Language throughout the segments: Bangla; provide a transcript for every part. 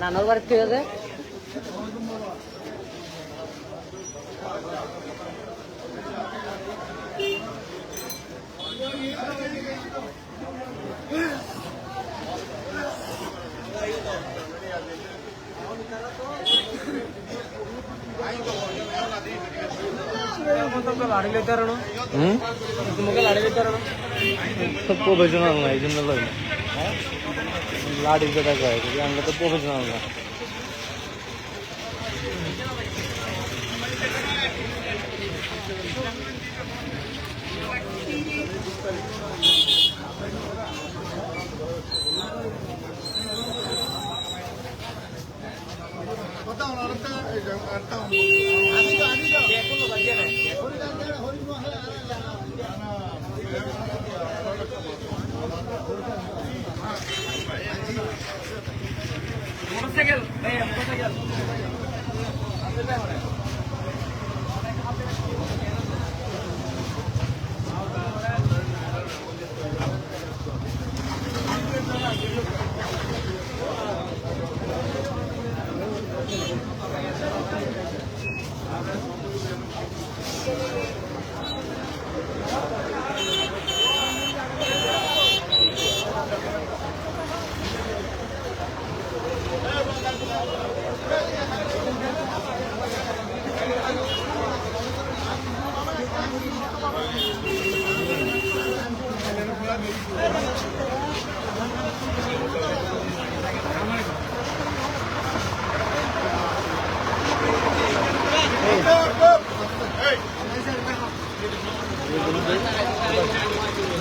নানার বাড়ির থেকে যে হুম তো প্রফেশনাল না এই জন্য লাগে লাড়ি যেটা কয় যদি আমরা তো প্রফেশনাল না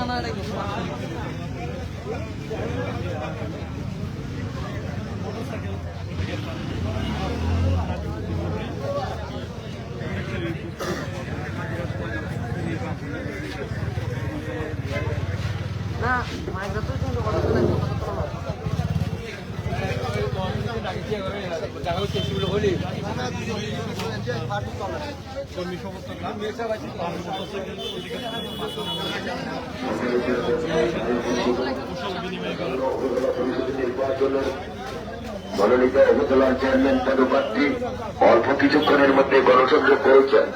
না না কিছু না। না তো কিন্তু করে মনোনীত উপজেলার চেয়ারম্যান পদপ্রার্থী অল্প কিছুক্ষণের মধ্যে গণতন্ত্র করেছেন।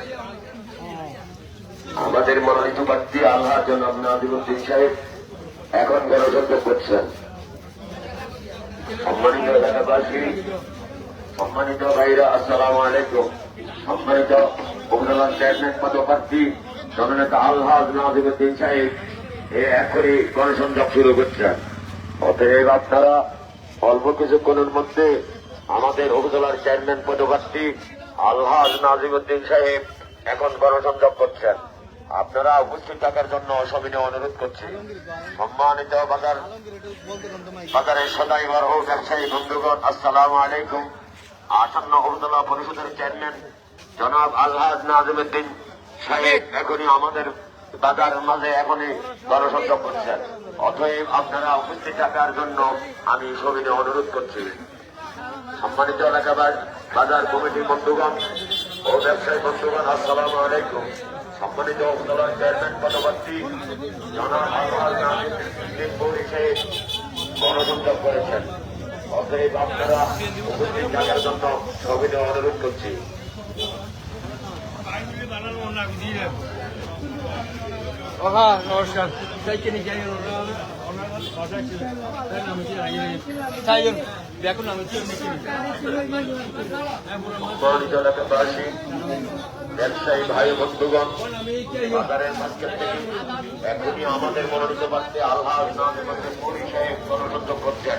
আমাদের মনোনীত প্রার্থী আল্লাহ জনাব নাদিমুদ্দিন সাহেব এখন গণতন্ত্র করছেন। সম্মানিত এলাকাবাসী, সম্মানিত ভাইরা, আসসালামু আলাইকুম। সম্মানিত উপজেলার চেয়ারম্যান পদপ্রার্থী জননেতা আল্লাহ নাদিমুদ্দিন সাহেব, এ এখনই গণসংযোগ শুরু করছেন। অতএব আপনারা অল্প কিছুক্ষণের মধ্যে আমাদের উপজেলার চেয়ারম্যান পদপ্রার্থী আলহাজ নাজিমুদ্দিন সাহেব এখন গণসংযোগ করছেন। আপনারা উপস্থিত থাকার জন্য সবিনয় অনুরোধ করছি। সম্মানিত বাজার বাজারের সদাই বড় ব্যবসায়ী বন্ধুগণ, আসসালাম আলাইকুম। আসন্ন উপজেলা পরিষদের চেয়ারম্যান জনাব আলহাজ নাজিমুদ্দিন সাহেব, এখনই আমাদের বাজার মাঝে এখনই গণসংযোগ করছেন। অতএব আপনারা উপস্থিত থাকার জন্য আমি সবিনে অনুরোধ করছি। সম্মানিত এলাকাবাস, বাজার কমিটির বন্ধুগণ ও ব্যবসায়ী বন্ধুগণ, আসসালামু আলাইকুম। সম্মানিত উপজেলার চেয়ারম্যান পদপ্রার্থী আলহাজ নাজিমুদ্দিন বৌরি সাহেব গণসংযোগ করেছেন। অতএব আপনারা উপস্থিত থাকার জন্য সবিনে অনুরোধ করছি। নমস্কার। আমি ব্যবসায়ী ভাই বন্ধুগণ, বাজারের মার্কেট থেকে এখনই আমাদের মনোনীত পাচ্ছে আল্লাহ নাম এবং গণতন্ত্র করছেন।